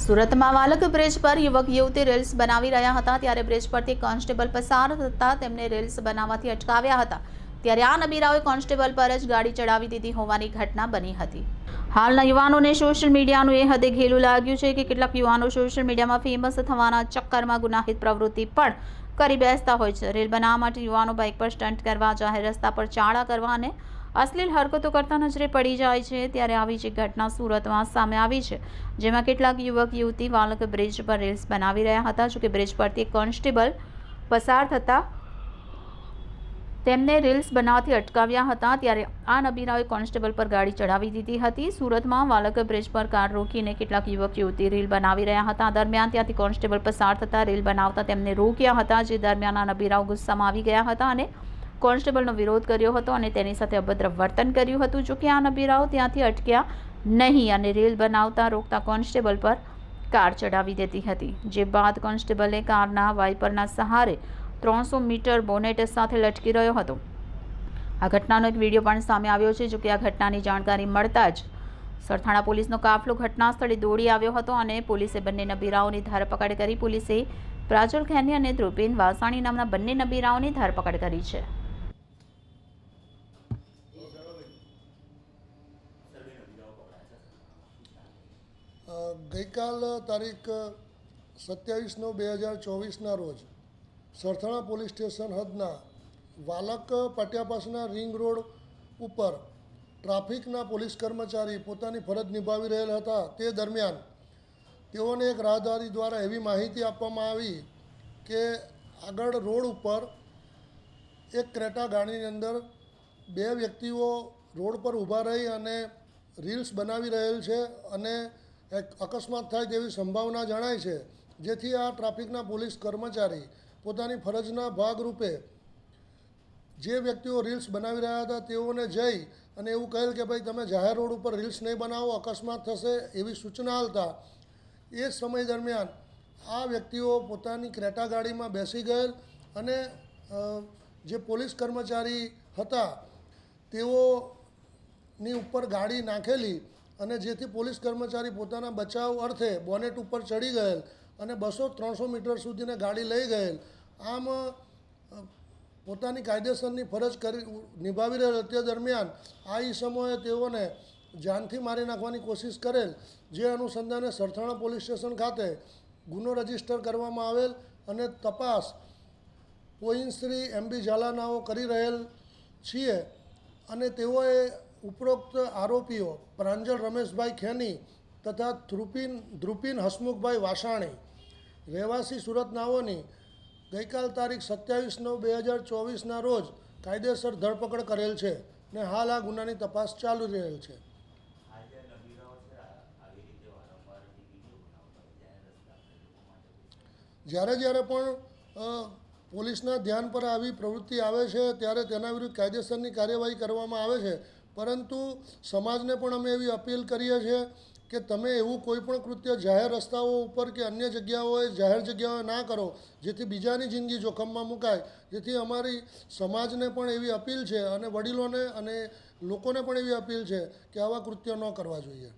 સુરતમાં વાલક બ્રિજ પર યુવક યુવતી રીલ્સ બનાવી રહ્યા હતા ત્યારે બ્રિજ પરથી કોન્સ્ટેબલ પસાર થતા તેમને રીલ્સ બનાવવાથી અટકાવ્યા હતા. ત્યારે આ નબીરાઓએ કોન્સ્ટેબલ પર જ ગાડી ચડાવી દીધી હોવાની ઘટના બની હતી. હાલના યુવાનોને સોશિયલ મીડિયાનું એ હદે ઘેલું લાગ્યું છે કે કેટલાક યુવાનો સોશિયલ મીડિયામાં ફેમસ થવાના ચક્કરમાં ગુનાહિત પ્રવૃત્તિ પણ કરી બેસતા હોય છે. રીલ બનાવવા માટે યુવાનો બાઇક પર સ્ટન્ટ કરવા, જાહેર રસ્તા પર ચાળા કરવા અને અશ્લીલ હરકતો કરતા નજરે પડી જાય છે ત્યારે આવી જ એક ઘટના સુરતમાં સામે આવી છે, જેમાં કેટલાક યુવક, યુવતી વાલક બ્રિજ પર રીલ્સ બનાવી રહ્યા હતા. જોકે બ્રિજ પરથી કોન્સ્ટેબલ પસાર થતા તેમને રીલ્સ બનાવવાથી અટકાવ્યા હતા. ત્યારે આ નબીરાઓએ કોન્સ્ટેબલ પર ગાડી ચડાવી દીધી હતી. સુરતમાં વાલક બ્રિજ પર કાર રોકીને કેટલાક યુવક, યુવતી રીલ બનાવી રહ્યા હતા. દરમિયાન ત્યાંથી કોન્સ્ટેબલ પસાર થતા રીલ બનાવતા તેમને રોક્યા હતા, જે દરમિયાન આ નબીરાઓ ગુસ્સામાં આવી ગયા હતા અને કોન્સ્ટેબલનો વિરોધ કર્યો હતો અને તેની સાથે અભદ્ર વર્તન કર્યું હતું. જો કે આ નબીરાઓ ત્યાંથી અટક્યા નહીં અને રેલ બનાવતા રોકતા કોન્સ્ટેબલ પર કાર ચડાવી દેતી હતી, જે બાદ કોન્સ્ટેબલે કારના વાઇપરના સહારે ત્રણસો મીટર બોનેટ સાથે લટકી રહ્યો હતો. આ ઘટનાનો એક વીડિયો પણ સામે આવ્યો છે. જો કે આ ઘટનાની જાણકારી મળતા જ સરથાણા પોલીસનો કાફલો ઘટના સ્થળે દોડી આવ્યો હતો અને પોલીસે બંને નબીરાઓની ધરપકડ કરી. પોલીસે પ્રાજલ ખેની અને ધ્રુપેન વાસાણી નામના બંને નબીરાઓની ધરપકડ કરી છે. ગઈકાલ તારીખ સત્યાવીસ નવ બે હજાર ચોવીસના રોજ સરથાણા પોલીસ સ્ટેશન હદના વાલક પાટિયા પાસેના રિંગ રોડ ઉપર ટ્રાફિકના પોલીસ કર્મચારી પોતાની ફરજ નિભાવી રહેલ હતા. તે દરમિયાન તેઓને એક રાહદારી દ્વારા એવી માહિતી આપવામાં આવી કે આગળ રોડ ઉપર એક ક્રેટા ગાડીની અંદર બે વ્યક્તિઓ રોડ પર ઊભા રહી અને રીલ્સ બનાવી રહેલ છે અને એક અકસ્માત થાય તેવી સંભાવના જણાય છે, જેથી આ ટ્રાફિકના પોલીસ કર્મચારી પોતાની ફરજના ભાગરૂપે જે વ્યક્તિઓ રીલ્સ બનાવી રહ્યા હતા તેઓને જઈ અને એવું કહેલ કે ભાઈ તમે જાહેર રોડ ઉપર રીલ્સ નહીં બનાવો, અકસ્માત થશે એવી સૂચના આવતા એ સમય દરમિયાન આ વ્યક્તિઓ પોતાની ક્રેટા ગાડીમાં બેસી ગયેલ અને જે પોલીસ કર્મચારી હતા તેઓની ઉપર ગાડી નાખેલી અને જેથી પોલીસ કર્મચારી પોતાના બચાવ અર્થે બોનેટ ઉપર ચડી ગયેલ અને બસો ત્રણસો મીટર સુધીને ગાડી લઈ ગયેલ. આમ પોતાની કાયદેસરની ફરજ કરી, નિભાવી રહેલ તે દરમિયાન આ ઈસમોએ તેઓને જાનથી મારી નાખવાની કોશિશ કરેલ, જે અનુસંધાને સરથાણા પોલીસ સ્ટેશન ખાતે ગુનો રજિસ્ટર કરવામાં આવેલ અને તપાસ પોઈન શ્રી એમ બી ઝાલાનાઓ કરી રહેલ છીએ. અને તેઓએ ઉપરોક્ત આરોપીઓ પ્રાંજલ રમેશભાઈ ખેની તથા ધ્રુપિન ધ્રુપિન હસમુખભાઈ વાસાણી, રહેવાસી સુરત નાઓની ગઈકાલ તારીખ સત્યાવીસ નવ બે હજાર ચોવીસના રોજ કાયદેસર ધરપકડ કરેલ છે ને હાલ આ ગુનાની તપાસ ચાલુ રહેલ છે. જ્યારે જ્યારે પણ પોલીસના ધ્યાન પર આવી પ્રવૃત્તિ આવે છે, ત્યારે તેના વિરુદ્ધ કાયદેસરની કાર્યવાહી કરવામાં આવે છે પરંતુ સમાજને પણ અમે એવી અપીલ કરીએ છીએ કે તમે એવું કોઈ પણ કૃત્ય જાહેર રસ્તાઓ ઉપર કે અન્ય જગ્યાઓએ જાહેર જગ્યાઓએ ના કરો, જેથી બીજાની જિંદગી જોખમમાં મુકાય. જેથી અમારી સમાજને પણ એવી અપીલ છે અને વડીલોને અને લોકોને પણ એવી અપીલ છે કે આવા કૃત્યો ન કરવા જોઈએ.